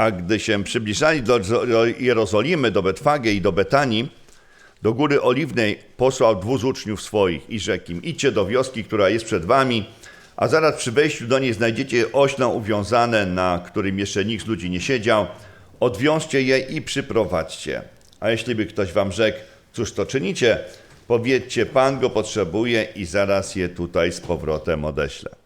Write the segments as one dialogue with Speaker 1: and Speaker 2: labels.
Speaker 1: A gdy się przybliżali do Jerozolimy, do Betfage i do Betanii, do góry Oliwnej posłał dwóch uczniów swoich i rzekł im, idźcie do wioski, która jest przed wami, a zaraz przy wejściu do niej znajdziecie ośle uwiązane, na którym jeszcze nikt z ludzi nie siedział. Odwiążcie je i przyprowadźcie. A jeśli by ktoś wam rzekł, cóż to czynicie, powiedzcie, Pan go potrzebuje i zaraz je tutaj z powrotem odeślę.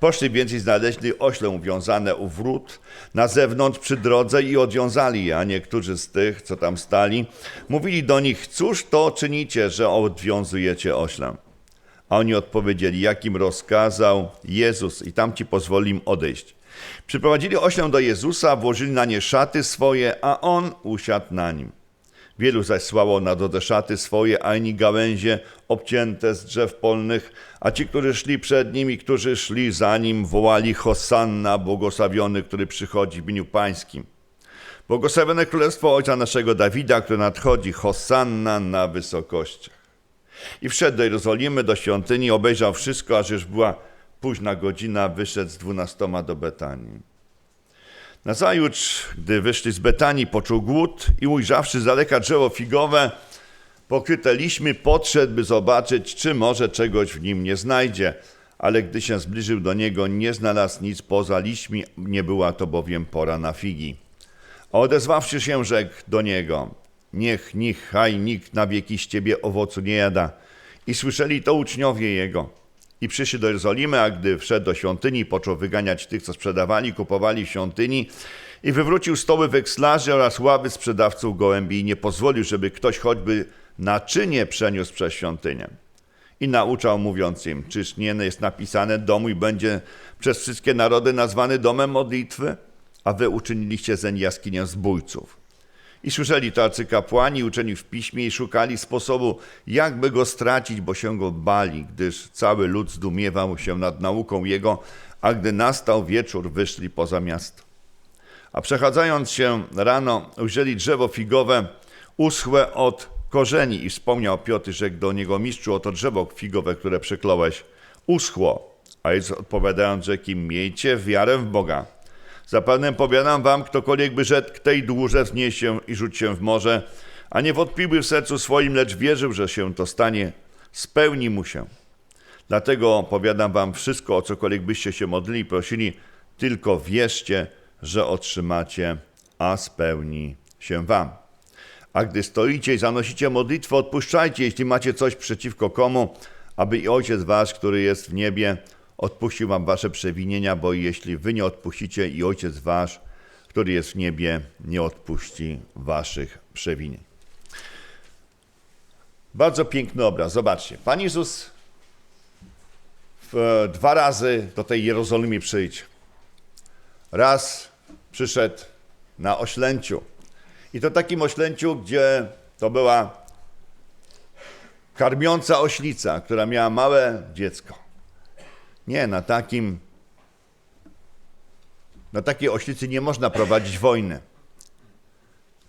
Speaker 1: Poszli więc i znaleźli ośle uwiązane u wrót na zewnątrz przy drodze i odwiązali je, a niektórzy z tych, co tam stali, mówili do nich, cóż to czynicie, że odwiązujecie ośle? A oni odpowiedzieli, jakim rozkazał Jezus i tam ci pozwoli im odejść. Przyprowadzili oślę do Jezusa, włożyli na nie szaty swoje, a on usiadł na nim. Wielu zaś słało na drodze szaty swoje, a inni gałęzie obcięte z drzew polnych, a ci, którzy szli przed nim i którzy szli za nim, wołali Hosanna, błogosławiony, który przychodzi w imieniu pańskim. Błogosławione Królestwo Ojca naszego Dawida, które nadchodzi, Hosanna na wysokościach. I wszedł do Jerozolimy, do świątyni, obejrzał wszystko, aż już była późna godzina, wyszedł z dwunastoma do Betanii. Nazajutrz, gdy wyszli z Betanii, poczuł głód i ujrzawszy z daleka drzewo figowe, pokryte liśćmi, podszedł, by zobaczyć, czy może czegoś w nim nie znajdzie. Ale gdy się zbliżył do niego, nie znalazł nic poza liśćmi, nie była to bowiem pora na figi. Odezwawszy się, rzekł do niego, niech niechaj nikt na wieki z ciebie owocu nie jada. I słyszeli to uczniowie jego. I przyszli do Jerozolimy, a gdy wszedł do świątyni, począł wyganiać tych, co sprzedawali, kupowali w świątyni i wywrócił stoły wekslarzy oraz ławy sprzedawców gołębi i nie pozwolił, żeby ktoś choćby naczynie przeniósł przez świątynię. I nauczał, mówiąc im, czyż nie jest napisane, dom mój będzie przez wszystkie narody nazwany domem modlitwy? A wy uczyniliście zeń jaskinię zbójców. I słyszeli to arcykapłani, uczeni w piśmie i szukali sposobu, jakby go stracić, bo się go bali, gdyż cały lud zdumiewał się nad nauką jego, a gdy nastał wieczór, wyszli poza miasto. A przechadzając się rano, ujrzeli drzewo figowe, uschłe od korzeni i wspomniał Piotr, rzekł do niego mistrzu, oto drzewo figowe, które przykląłeś, uschło. A Jezus odpowiadając, rzekł im, miejcie wiarę w Boga. Zapewne powiadam wam, ktokolwiek by rzekł tej dłuże wnieś się i rzuć się w morze, a nie wątpiłby w sercu swoim, lecz wierzył, że się to stanie, spełni mu się. Dlatego powiadam wam wszystko, o cokolwiek byście się modlili i prosili, tylko wierzcie, że otrzymacie, a spełni się wam. A gdy stoicie i zanosicie modlitwę, odpuszczajcie, jeśli macie coś przeciwko komu, aby i Ojciec wasz, który jest w niebie, odpuścił wam wasze przewinienia, bo jeśli wy nie odpuścicie i Ojciec wasz, który jest w niebie, nie odpuści waszych przewinień. Bardzo piękny obraz. Zobaczcie. Pan Jezus w, dwa razy do tej Jerozolimy przyjdzie. Raz przyszedł na oślęciu. I to takim oślęciu, gdzie to była karmiąca oślica, która miała małe dziecko. Nie, na takim na takiej oślicy nie można prowadzić wojny.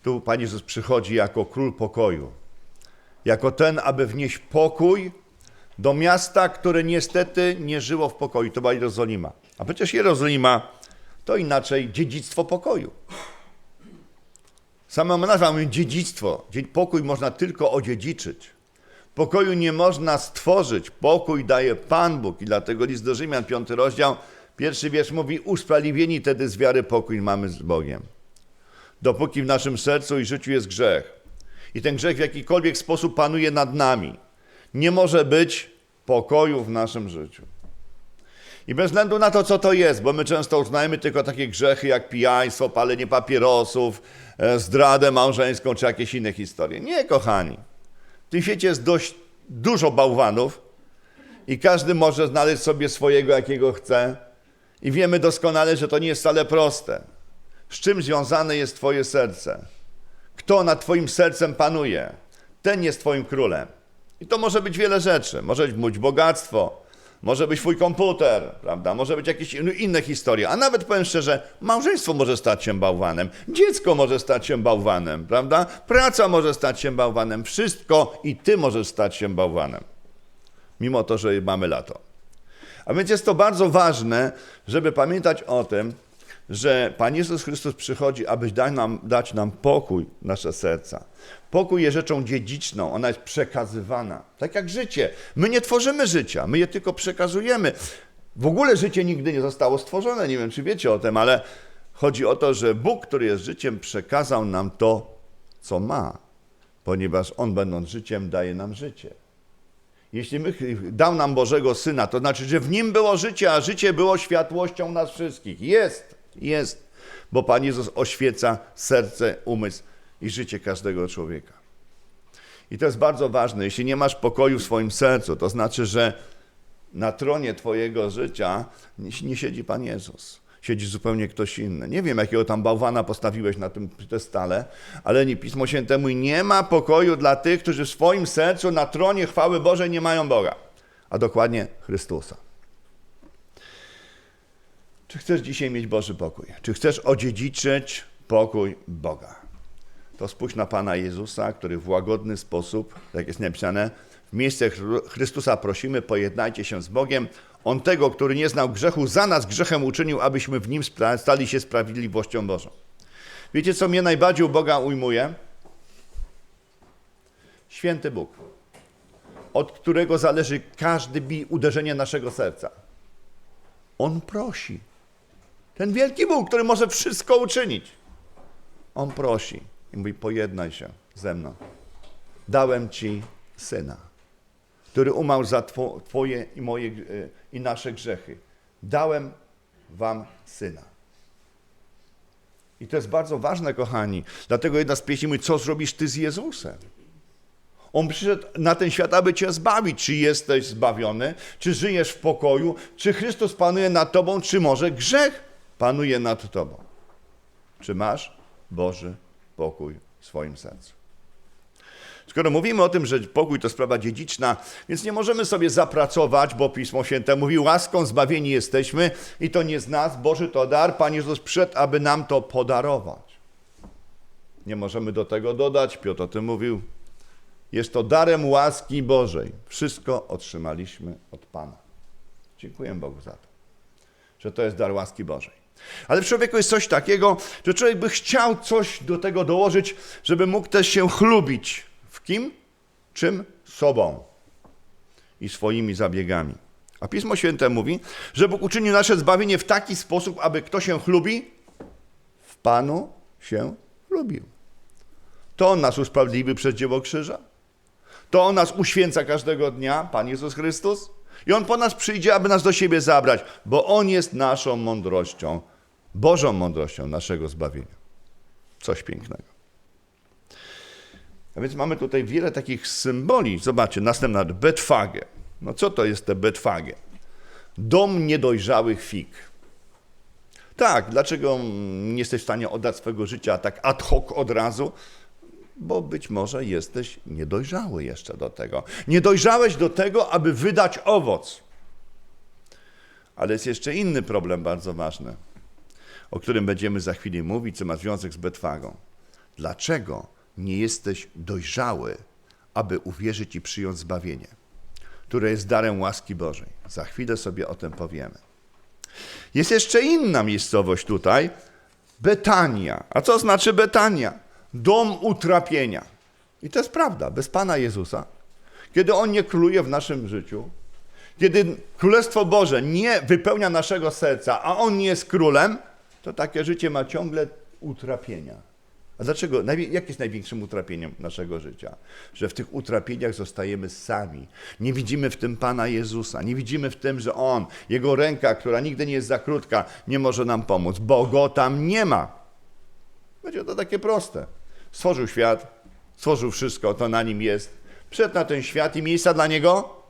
Speaker 1: Tu Pan Jezus przychodzi jako król pokoju. Jako ten, aby wnieść pokój do miasta, które niestety nie żyło w pokoju. To była Jerozolima. A przecież Jerozolima to inaczej dziedzictwo pokoju. Sama nazwa dziedzictwo. Pokój można tylko odziedziczyć. Pokoju nie można stworzyć. Pokój daje Pan Bóg. I dlatego list do Rzymian, piąty rozdział, pierwszy wiersz mówi: Usprawiedliwieni tedy z wiary pokój mamy z Bogiem. Dopóki w naszym sercu i życiu jest grzech, i ten grzech w jakikolwiek sposób panuje nad nami, nie może być pokoju w naszym życiu. I bez względu na to, co to jest, bo my często uznajemy tylko takie grzechy jak pijaństwo, palenie papierosów, e, zdradę małżeńską czy jakieś inne historie. Nie, kochani. Tym świecie jest dość dużo bałwanów i każdy może znaleźć sobie swojego, jakiego chce. I wiemy doskonale, że to nie jest wcale proste. Z czym związane jest Twoje serce? Kto nad Twoim sercem panuje? Ten jest Twoim królem. I to może być wiele rzeczy. Może być bogactwo, może być Twój komputer, prawda? Może być jakieś inne historie. A nawet powiem szczerze, małżeństwo może stać się bałwanem, dziecko może stać się bałwanem, prawda? Praca może stać się bałwanem, wszystko i Ty możesz stać się bałwanem. Mimo to, że mamy lato. A więc jest to bardzo ważne, żeby pamiętać o tym, że Pan Jezus Chrystus przychodzi, aby dać nam, dać nam pokój nasze serca. Pokój jest rzeczą dziedziczną, ona jest przekazywana. Tak jak życie. My nie tworzymy życia, my je tylko przekazujemy. W ogóle życie nigdy nie zostało stworzone, nie wiem czy wiecie o tym, ale chodzi o to, że Bóg, który jest życiem, przekazał nam to, co ma, ponieważ On, będąc życiem, daje nam życie. Jeśli my, dał nam Bożego Syna, to znaczy, że w Nim było życie, a życie było światłością nas wszystkich. Jest, jest, bo Pan Jezus oświeca serce, umysł i życie każdego człowieka. I to jest bardzo ważne. Jeśli nie masz pokoju w swoim sercu, to znaczy, że na tronie Twojego życia nie siedzi Pan Jezus. Siedzi zupełnie ktoś inny. Nie wiem, jakiego tam bałwana postawiłeś na tym stale, ale nie Pismo Święte mówi, nie ma pokoju dla tych, którzy w swoim sercu na tronie chwały Bożej nie mają Boga, a dokładnie Chrystusa. Czy chcesz dzisiaj mieć Boży pokój? Czy chcesz odziedziczyć pokój Boga? To spójrz na Pana Jezusa, który w łagodny sposób, jak jest napisane, w miejsce Chrystusa prosimy, pojednajcie się z Bogiem. On tego, który nie znał grzechu, za nas grzechem uczynił, abyśmy w nim stali się sprawiedliwością Bożą. Wiecie, co mnie najbardziej u Boga ujmuje? Święty Bóg, od którego zależy każde uderzenie naszego serca. On prosi. Ten wielki Bóg, który może wszystko uczynić. On prosi i mówi: Pojednaj się ze mną. Dałem ci syna który umarł za Twoje i moje e, i nasze grzechy. Dałem Wam syna. I to jest bardzo ważne, kochani. Dlatego jedna z pieśni mówi, co zrobisz Ty z Jezusem? On przyszedł na ten świat, aby Cię zbawić. Czy jesteś zbawiony? Czy żyjesz w pokoju? Czy Chrystus panuje nad Tobą? Czy może grzech panuje nad Tobą? Czy masz Boży pokój w swoim sercu? Skoro mówimy o tym, że pokój to sprawa dziedziczna, więc nie możemy sobie zapracować, bo Pismo Święte mówi, łaską zbawieni jesteśmy i to nie z nas, Boży to dar, Pan Jezus przyszedł, aby nam to podarować. Nie możemy do tego dodać, Piotr o tym mówił. Jest to darem łaski Bożej. Wszystko otrzymaliśmy od Pana. Dziękuję Bogu za to, że to jest dar łaski Bożej. Ale w człowieku jest coś takiego, że człowiek by chciał coś do tego dołożyć, żeby mógł też się chlubić kim? Czym? Sobą i swoimi zabiegami. A Pismo Święte mówi, że Bóg uczynił nasze zbawienie w taki sposób, aby kto się chlubi? W Panu się lubił. To On nas usprawiedliwi przez dzieło krzyża. To On nas uświęca każdego dnia, Pan Jezus Chrystus. I On po nas przyjdzie, aby nas do siebie zabrać, bo On jest naszą mądrością, Bożą mądrością naszego zbawienia. Coś pięknego. A więc mamy tutaj wiele takich symboli. Zobaczcie, następna Betfage. No co to jest te Betfage? Dom niedojrzałych fig. Tak, dlaczego nie jesteś w stanie oddać swojego życia tak ad hoc od razu? Bo być może jesteś niedojrzały jeszcze do tego. Nie dojrzałeś do tego, aby wydać owoc. Ale jest jeszcze inny problem bardzo ważny, o którym będziemy za chwilę mówić, co ma związek z Betwagą. Dlaczego nie jesteś dojrzały, aby uwierzyć i przyjąć zbawienie, które jest darem łaski Bożej. Za chwilę sobie o tym powiemy. Jest jeszcze inna miejscowość tutaj, Betania. A co znaczy Betania? Dom utrapienia. I to jest prawda, bez Pana Jezusa, kiedy On nie króluje w naszym życiu, kiedy Królestwo Boże nie wypełnia naszego serca, a On nie jest królem, to takie życie ma ciągle utrapienia a dlaczego? Jak jest największym utrapieniem naszego życia? Że w tych utrapieniach zostajemy sami. Nie widzimy w tym Pana Jezusa. Nie widzimy w tym, że On, Jego ręka, która nigdy nie jest za krótka, nie może nam pomóc, bo Go tam nie ma. Będzie to takie proste. Stworzył świat, stworzył wszystko, to na nim jest. Przed na ten świat i miejsca dla Niego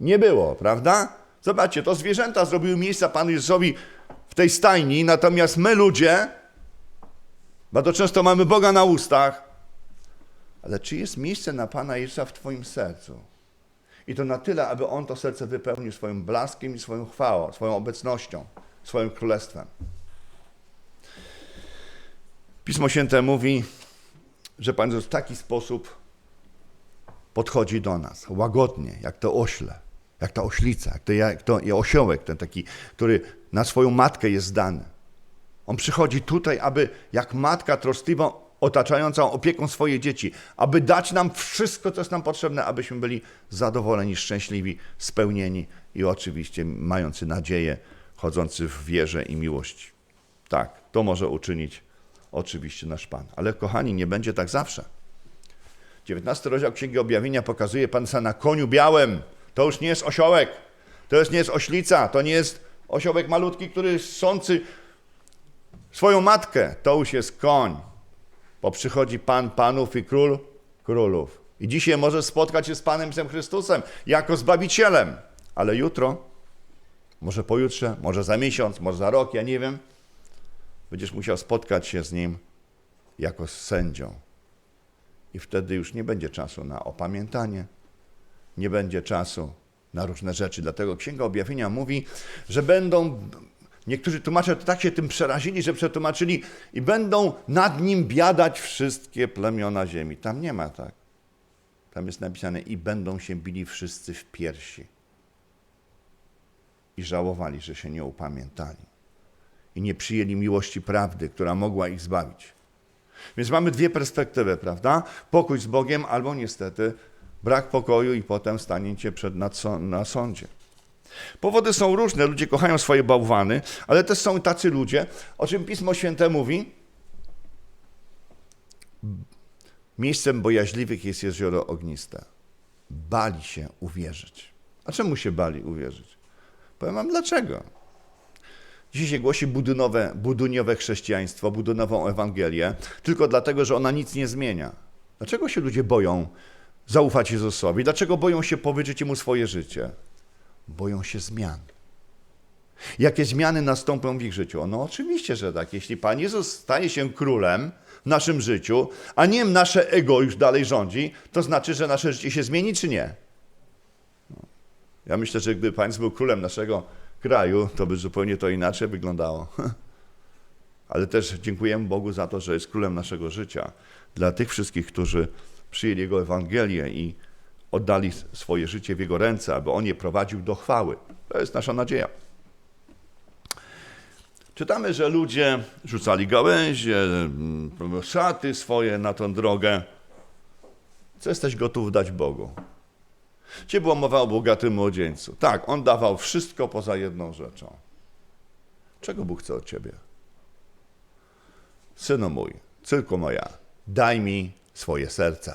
Speaker 1: nie było, prawda? Zobaczcie, to zwierzęta zrobiły miejsca Panu Jezusowi w tej stajni, natomiast my ludzie bardzo często mamy Boga na ustach, ale czy jest miejsce na Pana Jezusa w Twoim sercu? I to na tyle, aby On to serce wypełnił swoim blaskiem i swoją chwałą, swoją obecnością, swoim królestwem. Pismo Święte mówi, że Pan Jezus w taki sposób podchodzi do nas, łagodnie, jak to ośle, jak ta oślica, jak to, jak to osiołek, ten taki, który na swoją matkę jest zdany. On przychodzi tutaj, aby jak matka troskliwa otaczająca opieką swoje dzieci, aby dać nam wszystko, co jest nam potrzebne, abyśmy byli zadowoleni, szczęśliwi, spełnieni i oczywiście mający nadzieję, chodzący w wierze i miłości. Tak, to może uczynić oczywiście nasz Pan. Ale kochani, nie będzie tak zawsze. 19 rozdział Księgi Objawienia pokazuje Pan na koniu białym. To już nie jest osiołek, to już nie jest oślica, to nie jest osiołek malutki, który sący swoją matkę. To już jest koń, bo przychodzi Pan Panów i Król Królów. I dzisiaj może spotkać się z Panem Jezusem Chrystusem jako Zbawicielem, ale jutro, może pojutrze, może za miesiąc, może za rok, ja nie wiem, będziesz musiał spotkać się z Nim jako z sędzią. I wtedy już nie będzie czasu na opamiętanie, nie będzie czasu na różne rzeczy. Dlatego Księga Objawienia mówi, że będą, niektórzy tłumacze tak się tym przerazili, że przetłumaczyli i będą nad nim biadać wszystkie plemiona ziemi. Tam nie ma tak. Tam jest napisane i będą się bili wszyscy w piersi. I żałowali, że się nie upamiętali. I nie przyjęli miłości prawdy, która mogła ich zbawić. Więc mamy dwie perspektywy, prawda? Pokój z Bogiem albo niestety brak pokoju i potem staniecie przed na, na sądzie. Powody są różne, ludzie kochają swoje bałwany, ale też są tacy ludzie, o czym Pismo Święte mówi. Miejscem bojaźliwych jest jezioro ogniste. Bali się uwierzyć. A czemu się bali uwierzyć? Powiem wam dlaczego. Dzisiaj się głosi budynowe, buduniowe chrześcijaństwo, budynową Ewangelię, tylko dlatego, że ona nic nie zmienia. Dlaczego się ludzie boją zaufać Jezusowi? Dlaczego boją się powiedzieć Mu swoje życie? Boją się zmian. Jakie zmiany nastąpią w ich życiu? No oczywiście, że tak. Jeśli Pan Jezus staje się królem w naszym życiu, a nie nasze ego już dalej rządzi, to znaczy, że nasze życie się zmieni, czy nie? No. Ja myślę, że gdyby Pan był królem naszego kraju, to by zupełnie to inaczej wyglądało. Ale też dziękujemy Bogu za to, że jest królem naszego życia. Dla tych wszystkich, którzy przyjęli Jego Ewangelię i oddali swoje życie w Jego ręce, aby On je prowadził do chwały. To jest nasza nadzieja. Czytamy, że ludzie rzucali gałęzie, szaty swoje na tą drogę. Co jesteś gotów dać Bogu? Gdzie była mowa o bogatym młodzieńcu? Tak, on dawał wszystko poza jedną rzeczą. Czego Bóg chce od ciebie? Synu mój, córko moja, daj mi swoje serce.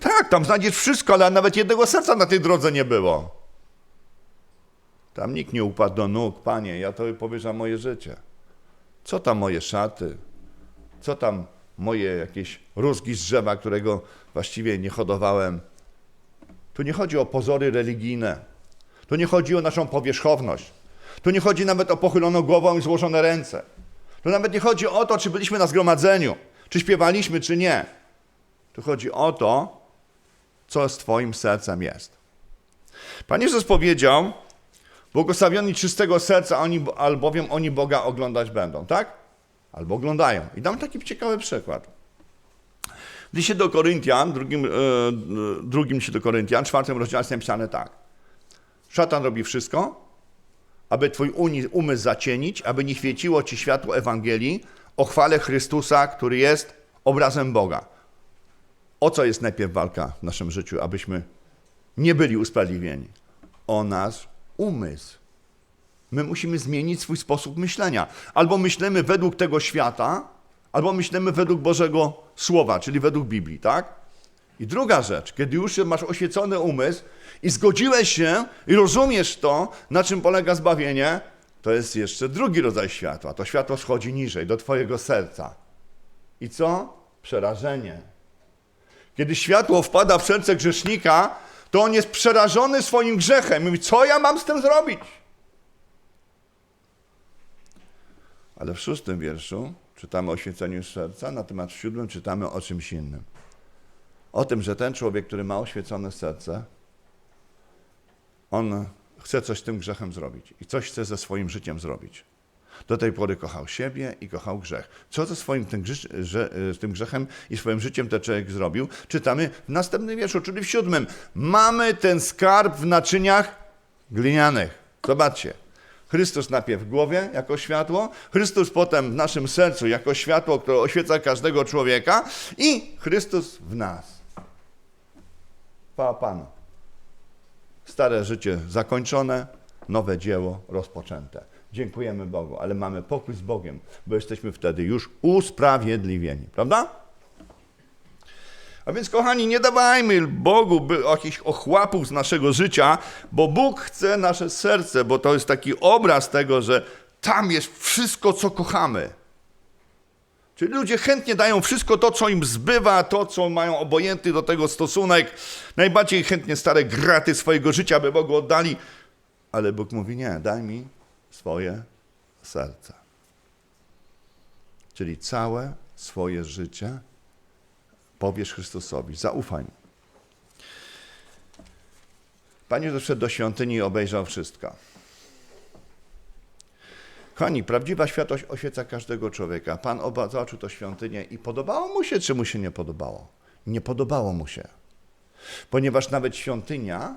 Speaker 1: Tak, tam znajdziesz wszystko, ale nawet jednego serca na tej drodze nie było. Tam nikt nie upadł do nóg, panie, ja to powierzam moje życie. Co tam moje szaty? Co tam moje jakieś rózgi z drzewa, którego właściwie nie hodowałem? Tu nie chodzi o pozory religijne. Tu nie chodzi o naszą powierzchowność. Tu nie chodzi nawet o pochyloną głową i złożone ręce. Tu nawet nie chodzi o to, czy byliśmy na zgromadzeniu, czy śpiewaliśmy, czy nie. Tu chodzi o to, co z Twoim sercem jest. Pan Jezus powiedział, błogosławioni czystego serca, oni, albowiem oni Boga oglądać będą, tak? Albo oglądają. I dam taki ciekawy przykład. W liście do Koryntian, drugim, e, drugim liście do Koryntian, czwartym rozdziale jest napisane tak. Szatan robi wszystko, aby twój umysł zacienić, aby nie świeciło ci światło Ewangelii o chwale Chrystusa, który jest obrazem Boga. O co jest najpierw walka w naszym życiu, abyśmy nie byli usprawiedliwieni? O nasz umysł. My musimy zmienić swój sposób myślenia. Albo myślimy według tego świata, albo myślimy według Bożego Słowa, czyli według Biblii, tak? I druga rzecz, kiedy już masz oświecony umysł i zgodziłeś się i rozumiesz to, na czym polega zbawienie, to jest jeszcze drugi rodzaj światła. To światło schodzi niżej, do Twojego serca. I co? Przerażenie. Kiedy światło wpada w serce grzesznika, to on jest przerażony swoim grzechem. Mówi, co ja mam z tym zrobić? Ale w szóstym wierszu czytamy o święceniu serca, natomiast w siódmym czytamy o czymś innym. O tym, że ten człowiek, który ma oświecone serce, on chce coś z tym grzechem zrobić i coś chce ze swoim życiem zrobić. Do tej pory kochał siebie i kochał grzech. Co ze swoim tym, że, tym grzechem i swoim życiem ten człowiek zrobił? Czytamy w następnym wierszu, czyli w siódmym. Mamy ten skarb w naczyniach glinianych. Zobaczcie. Chrystus najpierw w głowie jako światło, Chrystus potem w naszym sercu jako światło, które oświeca każdego człowieka i Chrystus w nas. Chwała Panu. Stare życie zakończone, nowe dzieło rozpoczęte. Dziękujemy Bogu, ale mamy pokój z Bogiem, bo jesteśmy wtedy już usprawiedliwieni, prawda? A więc, kochani, nie dawajmy Bogu by- jakichś ochłapów z naszego życia, bo Bóg chce nasze serce, bo to jest taki obraz tego, że tam jest wszystko, co kochamy. Czyli ludzie chętnie dają wszystko to, co im zbywa, to, co mają obojętny do tego stosunek. Najbardziej chętnie stare graty swojego życia by Bogu oddali. Ale Bóg mówi, nie, daj mi swoje serce. Czyli całe swoje życie powiesz Chrystusowi, zaufaj mu. Pan wszedł do świątyni i obejrzał wszystko. Kochani, prawdziwa światłość oświeca każdego człowieka. Pan oba zobaczył to świątynię i podobało mu się, czy mu się nie podobało? Nie podobało mu się. Ponieważ nawet świątynia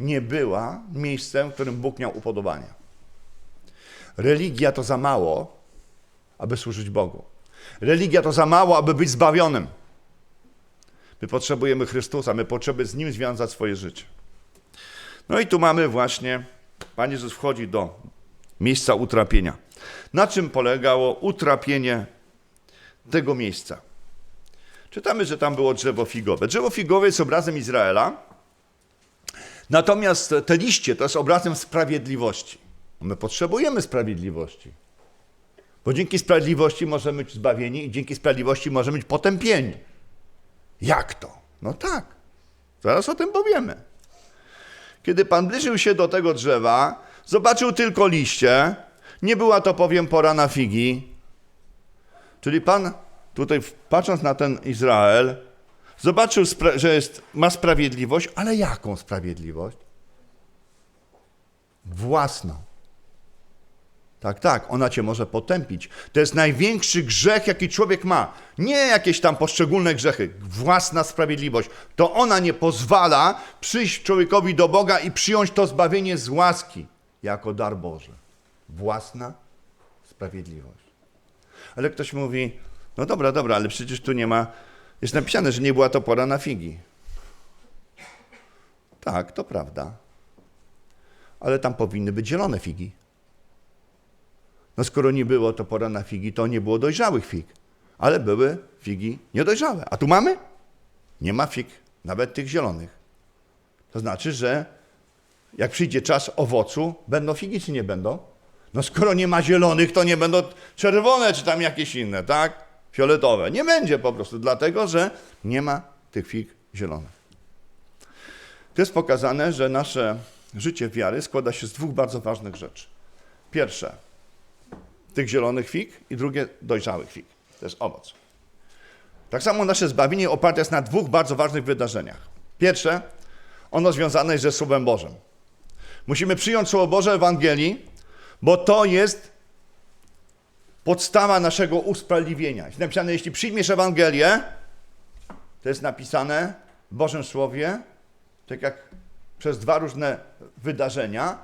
Speaker 1: nie była miejscem, w którym Bóg miał upodobanie. Religia to za mało, aby służyć Bogu. Religia to za mało, aby być zbawionym. My potrzebujemy Chrystusa, my potrzebujemy z Nim związać swoje życie. No i tu mamy właśnie, Pan Jezus wchodzi do miejsca utrapienia. Na czym polegało utrapienie tego miejsca? Czytamy, że tam było drzewo figowe. Drzewo figowe jest obrazem Izraela, natomiast te liście to jest obrazem sprawiedliwości. My potrzebujemy sprawiedliwości. Bo dzięki sprawiedliwości możemy być zbawieni i dzięki sprawiedliwości możemy być potępieni. Jak to? No tak. Zaraz o tym powiemy. Kiedy Pan zbliżył się do tego drzewa, zobaczył tylko liście. Nie była to, powiem, pora na figi. Czyli Pan tutaj, patrząc na ten Izrael, zobaczył, że jest, ma sprawiedliwość, ale jaką sprawiedliwość? Własną. Tak, tak, ona cię może potępić. To jest największy grzech, jaki człowiek ma. Nie jakieś tam poszczególne grzechy, własna sprawiedliwość. To ona nie pozwala przyjść człowiekowi do Boga i przyjąć to zbawienie z łaski jako dar Boży. Własna sprawiedliwość. Ale ktoś mówi, no dobra, dobra, ale przecież tu nie ma, jest napisane, że nie była to pora na figi. Tak, to prawda. Ale tam powinny być zielone figi. No skoro nie było to pora na figi, to nie było dojrzałych fig, ale były figi niedojrzałe. A tu mamy? Nie ma fig, nawet tych zielonych. To znaczy, że jak przyjdzie czas owocu, będą figi czy nie będą? No skoro nie ma zielonych, to nie będą czerwone czy tam jakieś inne, tak? Fioletowe. Nie będzie po prostu, dlatego że nie ma tych fig zielonych. To jest pokazane, że nasze życie wiary składa się z dwóch bardzo ważnych rzeczy. Pierwsze, tych zielonych fig i drugie dojrzałych fig. To jest owoc. Tak samo nasze zbawienie oparte jest na dwóch bardzo ważnych wydarzeniach. Pierwsze, ono związane jest ze Słowem Bożym. Musimy przyjąć Słowo Boże Ewangelii, bo to jest podstawa naszego usprawiedliwienia. Jest napisane, jeśli przyjmiesz Ewangelię, to jest napisane w Bożym Słowie, tak jak przez dwa różne wydarzenia,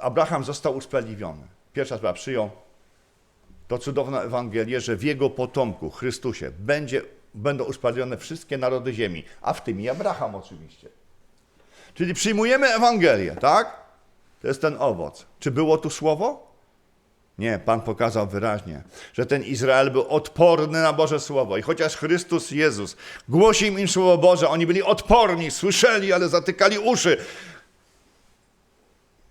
Speaker 1: Abraham został usprawiedliwiony. Pierwsza sprawa, przyjął to cudowną Ewangelię, że w jego potomku, Chrystusie, będzie, będą usprawiedliwione wszystkie narody ziemi, a w tym i Abraham oczywiście. Czyli przyjmujemy Ewangelię, tak? To jest ten owoc. Czy było tu słowo? Nie, Pan pokazał wyraźnie, że ten Izrael był odporny na Boże Słowo. I chociaż Chrystus Jezus głosił im Słowo Boże, oni byli odporni, słyszeli, ale zatykali uszy.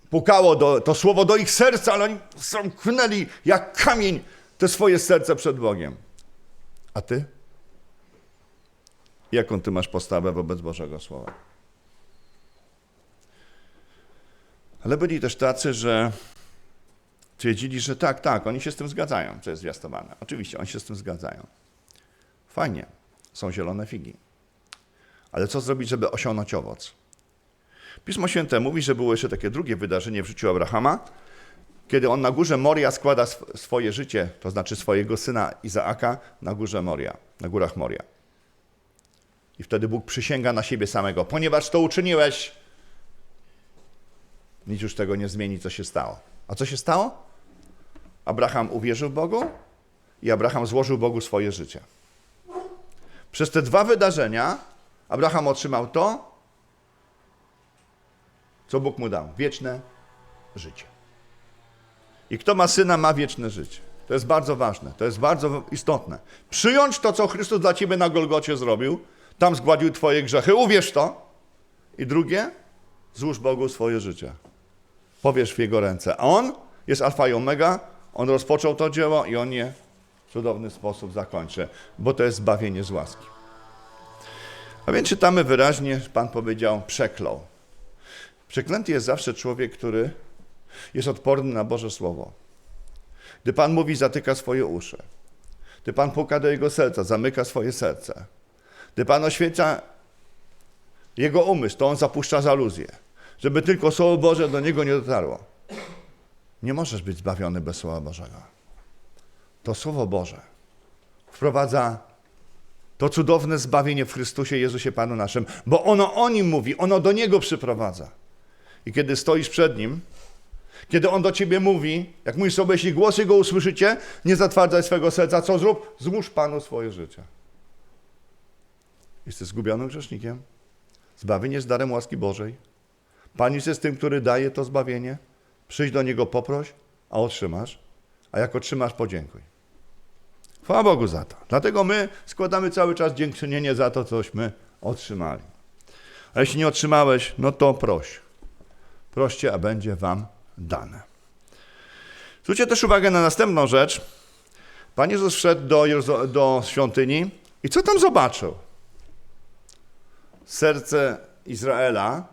Speaker 1: Pukało do, to Słowo do ich serca, ale oni zamknęli jak kamień te swoje serce przed Bogiem. A ty? Jaką ty masz postawę wobec Bożego Słowa? Ale byli też tacy, że twierdzili, że tak, tak, oni się z tym zgadzają, co jest zwiastowane. Oczywiście, oni się z tym zgadzają. Fajnie, są zielone figi. Ale co zrobić, żeby osiągnąć owoc? Pismo Święte mówi, że było jeszcze takie drugie wydarzenie w życiu Abrahama, kiedy on na górze Moria składa sw- swoje życie, to znaczy swojego syna Izaaka na górze Moria, na górach Moria. I wtedy Bóg przysięga na siebie samego, ponieważ to uczyniłeś, Nic już tego nie zmieni, co się stało. A co się stało? Abraham uwierzył Bogu i Abraham złożył Bogu swoje życie. Przez te dwa wydarzenia Abraham otrzymał to, co Bóg mu dał wieczne życie. I kto ma syna, ma wieczne życie. To jest bardzo ważne, to jest bardzo istotne. Przyjąć to, co Chrystus dla ciebie na Golgocie zrobił, tam zgładził twoje grzechy, uwierz to. I drugie, złóż Bogu swoje życie. Powiesz w Jego ręce. A On jest alfa i omega, On rozpoczął to dzieło i On je w cudowny sposób zakończy, bo to jest zbawienie z łaski. A więc czytamy wyraźnie, Pan powiedział, przeklął. Przeklęty jest zawsze człowiek, który jest odporny na Boże Słowo. Gdy Pan mówi, zatyka swoje uszy. Gdy Pan puka do jego serca, zamyka swoje serce. Gdy Pan oświeca jego umysł, to on zapuszcza zaluzję, żeby tylko Słowo Boże do niego nie dotarło. Nie możesz być zbawiony bez Słowa Bożego. To Słowo Boże wprowadza to cudowne zbawienie w Chrystusie Jezusie Panu naszym, bo ono o nim mówi, ono do niego przyprowadza. I kiedy stoisz przed nim, kiedy on do ciebie mówi, jak mówisz sobie, jeśli głos jego usłyszycie, nie zatwardzaj swego serca, co zrób? Złóż Panu swoje życie. Jesteś zgubionym grzesznikiem. Zbawienie jest darem łaski Bożej. Pan jest tym, który daje to zbawienie. Przyjdź do Niego, poproś, a otrzymasz. A jak otrzymasz, podziękuj. Chwała Bogu za to. Dlatego my składamy cały czas dziękczynienie za to, cośmy otrzymali. A jeśli nie otrzymałeś, no to proś. Proście, a będzie wam dane. Zwróćcie też uwagę na następną rzecz. Pan Jezus wszedł do, do świątyni i co tam zobaczył? Serce Izraela,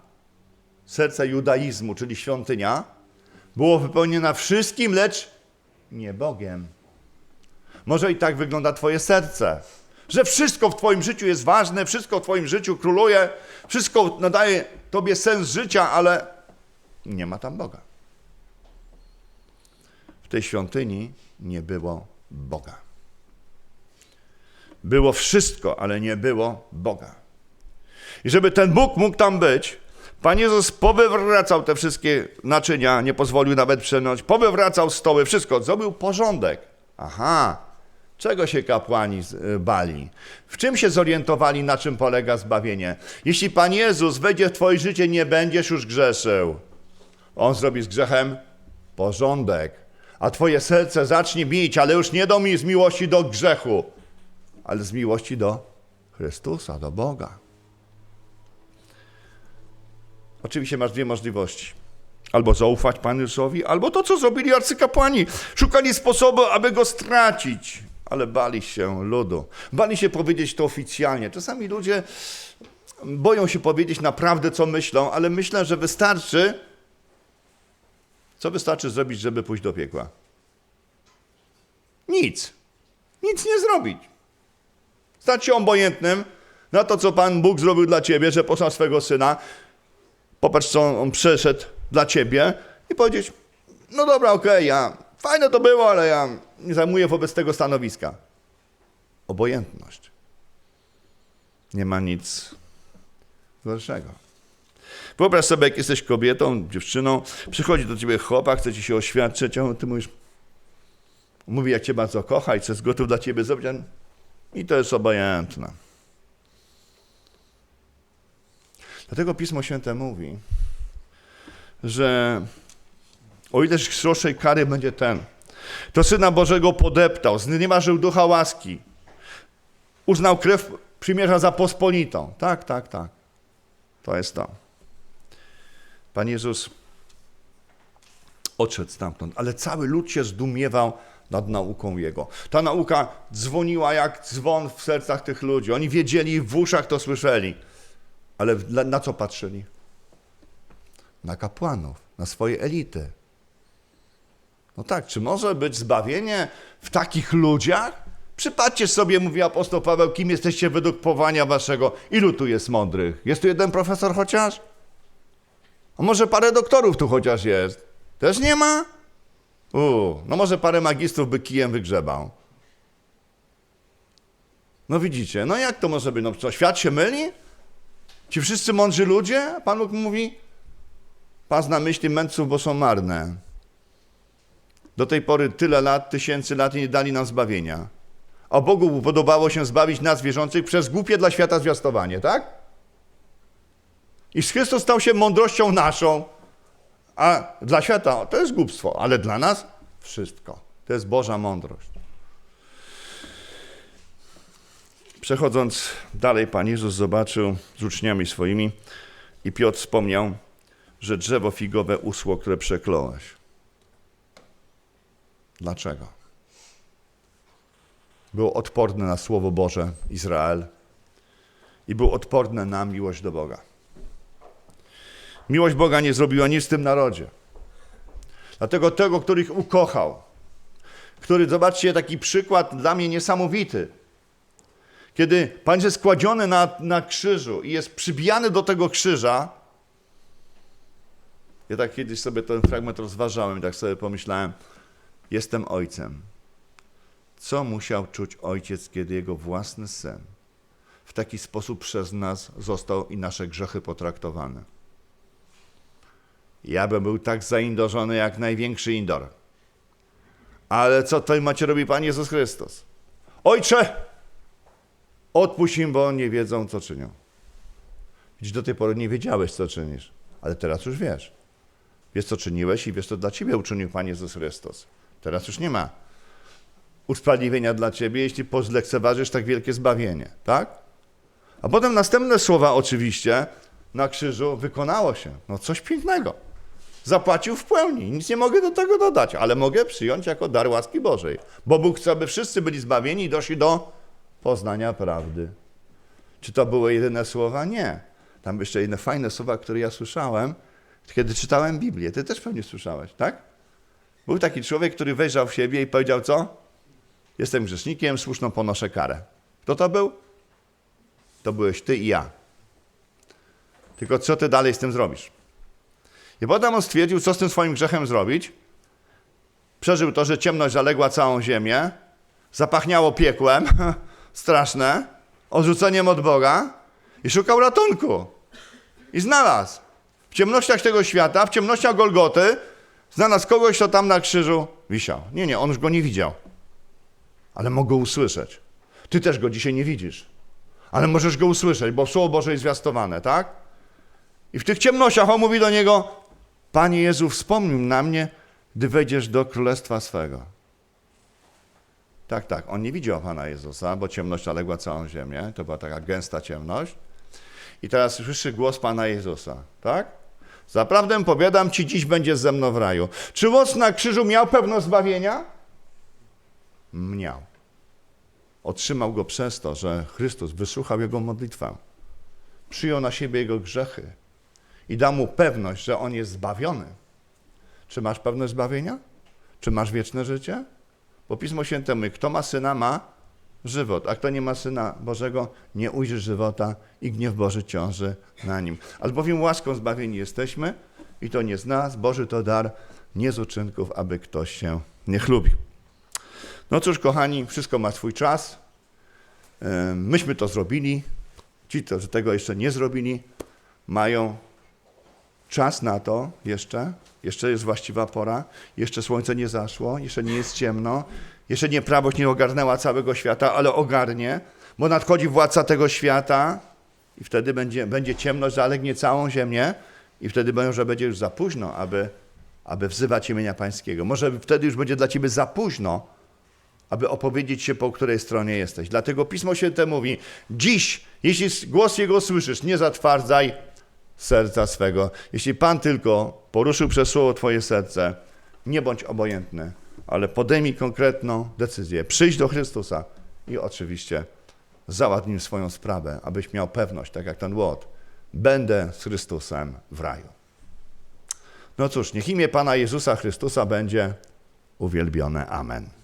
Speaker 1: serce judaizmu, czyli świątynia, było wypełnione wszystkim, lecz nie Bogiem. Może i tak wygląda Twoje serce, że wszystko w Twoim życiu jest ważne, wszystko w Twoim życiu króluje, wszystko nadaje Tobie sens życia, ale nie ma tam Boga. W tej świątyni nie było Boga. Było wszystko, ale nie było Boga. I żeby ten Bóg mógł tam być, Pan Jezus powywracał te wszystkie naczynia, nie pozwolił nawet przenąć, powywracał stoły, wszystko, zrobił porządek. Aha, czego się kapłani y, bali? W czym się zorientowali, na czym polega zbawienie? Jeśli Pan Jezus wejdzie w Twoje życie, nie będziesz już grzeszył. On zrobi z grzechem porządek, a Twoje serce zacznie bić, ale już nie do mi z miłości do grzechu, ale z miłości do Chrystusa, do Boga. Oczywiście masz dwie możliwości. Albo zaufać Panu Jezusowi, albo to, co zrobili arcykapłani. Szukali sposobu, aby go stracić, ale bali się ludu. Bali się powiedzieć to oficjalnie. Czasami ludzie boją się powiedzieć naprawdę, co myślą, ale myślę, że wystarczy, co wystarczy zrobić, żeby pójść do piekła? Nic. Nic nie zrobić. Stać się obojętnym na to, co Pan Bóg zrobił dla ciebie, że posłał swego syna. Popatrz, co on przeszedł dla ciebie i powiedzieć, no dobra, okej, ja, fajne to było, ale ja nie zajmuję wobec tego stanowiska. Obojętność. Nie ma nic gorszego. Wyobraź sobie, jak jesteś kobietą, dziewczyną, przychodzi do ciebie chłopak, chce ci się oświadczyć, a ty mówisz, mówi, jak cię bardzo kocha i co jest gotów dla ciebie zrobić, i to jest obojętne. Dlatego Pismo Święte mówi, że o ile sroczej kary będzie ten, to Syna Bożego podeptał, znieważył ducha łaski, uznał krew przymierza za pospolitą. Tak, tak, tak. To jest to. Pan Jezus odszedł stamtąd, ale cały lud się zdumiewał nad nauką Jego. Ta nauka dzwoniła jak dzwon w sercach tych ludzi. Oni wiedzieli, w uszach to słyszeli. Ale na co patrzyli? Na kapłanów, na swoje elity. No tak, czy może być zbawienie w takich ludziach? Przypatrzcie sobie, mówi apostoł Paweł, kim jesteście według powołania waszego. Ilu tu jest mądrych? Jest tu jeden profesor chociaż? A może parę doktorów tu chociaż jest? Też nie ma? U, no może parę magistrów by kijem wygrzebał. No widzicie, no jak to może być? No co, świat się myli? Ci wszyscy mądrzy ludzie? A Pan Bóg mówi, Pas na myśli mędrców, bo są marne. Do tej pory tyle lat, tysięcy lat i nie dali nam zbawienia. A Bogu podobało się zbawić nas wierzących przez głupie dla świata zwiastowanie, tak? I Chrystus stał się mądrością naszą, a dla świata to jest głupstwo, ale dla nas wszystko. To jest Boża mądrość. Przechodząc dalej, Pan Jezus zobaczył z uczniami swoimi i Piotr wspomniał, że drzewo figowe usło, które przekląłeś. Dlaczego? Było odporne na Słowo Boże Izrael i był odporne na miłość do Boga. Miłość Boga nie zrobiła nic w tym narodzie. Dlatego tego, który ich ukochał, który, zobaczcie, taki przykład dla mnie niesamowity. Kiedy Pan jest składziony na, na krzyżu i jest przybijany do tego krzyża, ja tak kiedyś sobie ten fragment rozważałem i tak sobie pomyślałem, jestem ojcem. Co musiał czuć ojciec, kiedy jego własny syn w taki sposób przez nas został i nasze grzechy potraktowane? Ja bym był tak zaindorzony jak największy indor. Ale co tutaj macie robi Pan Jezus Chrystus? Ojcze, odpuść im, bo nie wiedzą, co czynią. Widzisz, do tej pory nie wiedziałeś, co czynisz, ale teraz już wiesz. Wiesz, co czyniłeś i wiesz, co dla ciebie uczynił Pan Jezus Chrystus. Teraz już nie ma usprawiedliwienia dla ciebie, jeśli pozlekceważysz tak wielkie zbawienie, tak? A potem następne słowa oczywiście na krzyżu wykonało się. No coś pięknego. Zapłacił w pełni. Nic nie mogę do tego dodać, ale mogę przyjąć jako dar łaski Bożej. Bo Bóg chce, aby wszyscy byli zbawieni i doszli do poznania prawdy. Czy to były jedyne słowa? Nie. Tam jeszcze inne fajne słowa, które ja słyszałem, kiedy czytałem Biblię. Ty też pewnie słyszałeś, tak? Był taki człowiek, który wejrzał w siebie i powiedział co? Jestem grzesznikiem, słuszną ponoszę karę. Kto to był? To byłeś ty i ja. Tylko co ty dalej z tym zrobisz? I potem on stwierdził, co z tym swoim grzechem zrobić. Przeżył to, że ciemność zaległa całą ziemię, zapachniało piekłem, straszne, odrzuceniem od Boga i szukał ratunku. I znalazł. W ciemnościach tego świata, w ciemnościach Golgoty, znalazł kogoś, kto tam na krzyżu wisiał. Nie, nie, on już go nie widział, ale mógł go usłyszeć. Ty też go dzisiaj nie widzisz, ale możesz go usłyszeć, bo Słowo Boże jest zwiastowane, tak? I w tych ciemnościach on mówi do niego, Panie Jezu, wspomnij na mnie, gdy wejdziesz do królestwa swego. Tak, tak, on nie widział Pana Jezusa, bo ciemność zaległa całą ziemię, to była taka gęsta ciemność. I teraz słyszy głos Pana Jezusa, tak? Zaprawdę powiadam Ci, dziś będziesz ze mną w raju. Czy moc na krzyżu miał pewność zbawienia? Miał. Otrzymał go przez to, że Chrystus wysłuchał jego modlitwę. Przyjął na siebie jego grzechy i dał mu pewność, że on jest zbawiony. Czy masz pewność zbawienia? Czy masz wieczne życie? Bo Pismo Święte mówi, kto ma syna, ma żywot, a kto nie ma syna Bożego, nie ujrzy żywota i gniew Boży ciąży na nim. Albowiem łaską zbawieni jesteśmy i to nie z nas, Boży to dar, nie z uczynków, aby ktoś się nie chlubił. No cóż, kochani, wszystko ma swój czas. Myśmy to zrobili. Ci, którzy tego jeszcze nie zrobili, mają czas na to jeszcze. Jeszcze jest właściwa pora. Jeszcze słońce nie zaszło. Jeszcze nie jest ciemno. Jeszcze nie prawość nie ogarnęła całego świata, ale ogarnie, bo nadchodzi władca tego świata i wtedy będzie, będzie ciemność, zalegnie całą ziemię i wtedy może będzie już za późno, aby, aby wzywać imienia Pańskiego. Może wtedy już będzie dla ciebie za późno, aby opowiedzieć się, po której stronie jesteś. Dlatego Pismo Święte mówi, dziś, jeśli głos Jego słyszysz, nie zatwardzaj serca swego. Jeśli Pan tylko poruszył przez słowo Twoje serce, nie bądź obojętny, ale podejmij konkretną decyzję. Przyjdź do Chrystusa i oczywiście załatw swoją sprawę, abyś miał pewność, tak jak ten Łot, będę z Chrystusem w raju. No cóż, niech imię Pana Jezusa Chrystusa będzie uwielbione. Amen.